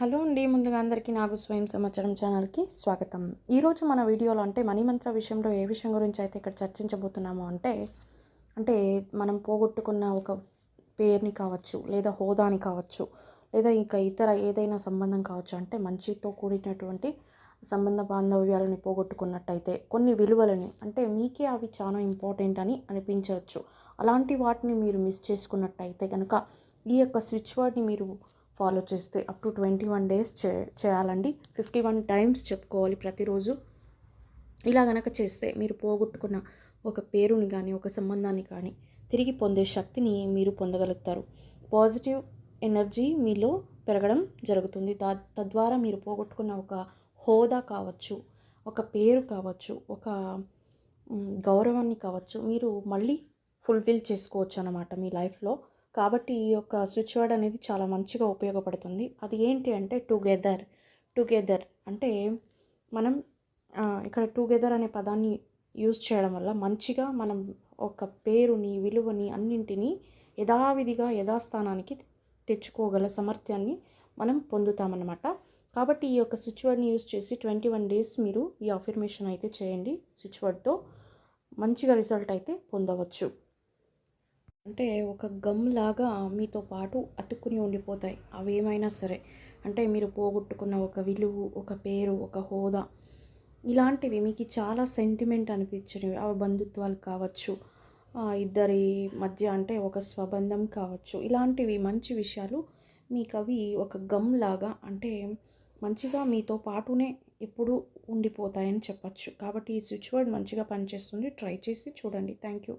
Hello అండి ముందుగా అందరికీ నాకు స్వయం సమాచారం ఛానల్కి స్వాగతం. ఈరోజు మన వీడియోలో అంటే మణిమంత్ర విషయంలో ఏ విషయం గురించి అయితే ఇక్కడ చర్చించబోతున్నామో అంటే అంటే మనం పోగొట్టుకున్న ఒక పేరుని కావచ్చు లేదా హోదాని కావచ్చు లేదా ఇంకా ఇతర ఏదైనా సంబంధం కావచ్చు అంటే మంచితో కూడినటువంటి సంబంధ బాంధవ్యాలని పోగొట్టుకున్నట్టయితే కొన్ని విలువలని అంటే మీకే అవి చాలా ఇంపార్టెంట్ అని అనిపించవచ్చు. అలాంటి వాటిని మీరు మిస్ చేసుకున్నట్టయితే కనుక ఈ యొక్క స్విచ్ వర్డ్ని మీరు ఫాలో చేస్తే up to twenty one days చే చేయాలండి. ఫిఫ్టీ వన్ టైమ్స్ చెప్పుకోవాలి ప్రతిరోజు. ఇలా గనక చేస్తే మీరు పోగొట్టుకున్న ఒక పేరుని కానీ ఒక సంబంధాన్ని కానీ తిరిగి పొందే శక్తిని మీరు పొందగలుగుతారు. పాజిటివ్ ఎనర్జీ మీలో పెరగడం జరుగుతుంది. దా తద్వారా మీరు పోగొట్టుకున్న ఒక హోదా కావచ్చు ఒక పేరు కావచ్చు ఒక గౌరవాన్ని కావచ్చు మీరు మళ్ళీ ఫుల్ఫిల్ చేసుకోవచ్చు అన్నమాట మీ లైఫ్లో. కాబట్టి ఈ యొక్క స్విచ్ వర్డ్ అనేది చాలా మంచిగా ఉపయోగపడుతుంది. అది ఏంటి అంటే టుగెదర్. టుగెదర్ అంటే మనం ఇక్కడ టుగెదర్ అనే పదాన్ని యూజ్ చేయడం వల్ల మంచిగా మనం ఒక పేరుని విలువని అన్నింటినీ యథావిధిగా యథాస్థానానికి తెచ్చుకోగల సామర్థ్యాన్ని మనం పొందుతామన్నమాట. కాబట్టి ఈ యొక్క స్విచ్ వర్డ్ని యూజ్ చేసి ట్వంటీ వన్ డేస్ మీరు ఈ అఫర్మేషన్ అయితే చేయండి. స్విచ్ వర్డ్తో మంచిగా రిజల్ట్ అయితే పొందవచ్చు. అంటే ఒక గమ్ లాగా మీతో పాటు అతుక్కుని ఉండిపోతాయి. అవి ఏమైనా సరే. అంటే మీరు పోగొట్టుకున్న ఒక విలువ ఒక పేరు ఒక హోదా ఇలాంటివి మీకు చాలా సెంటిమెంట్ అనిపించినవి. అవి బంధుత్వాలు కావచ్చు ఇద్దరి మధ్య అంటే ఒక స్వబంధం కావచ్చు. ఇలాంటివి మంచి విషయాలు మీకు అవి ఒక గమ్ లాగా అంటే మంచిగా మీతో పాటునే ఎప్పుడు ఉండిపోతాయని చెప్పచ్చు. కాబట్టి ఈ స్విచ్ వర్డ్ మంచిగా పనిచేస్తుంది. ట్రై చేసి చూడండి. Thank you.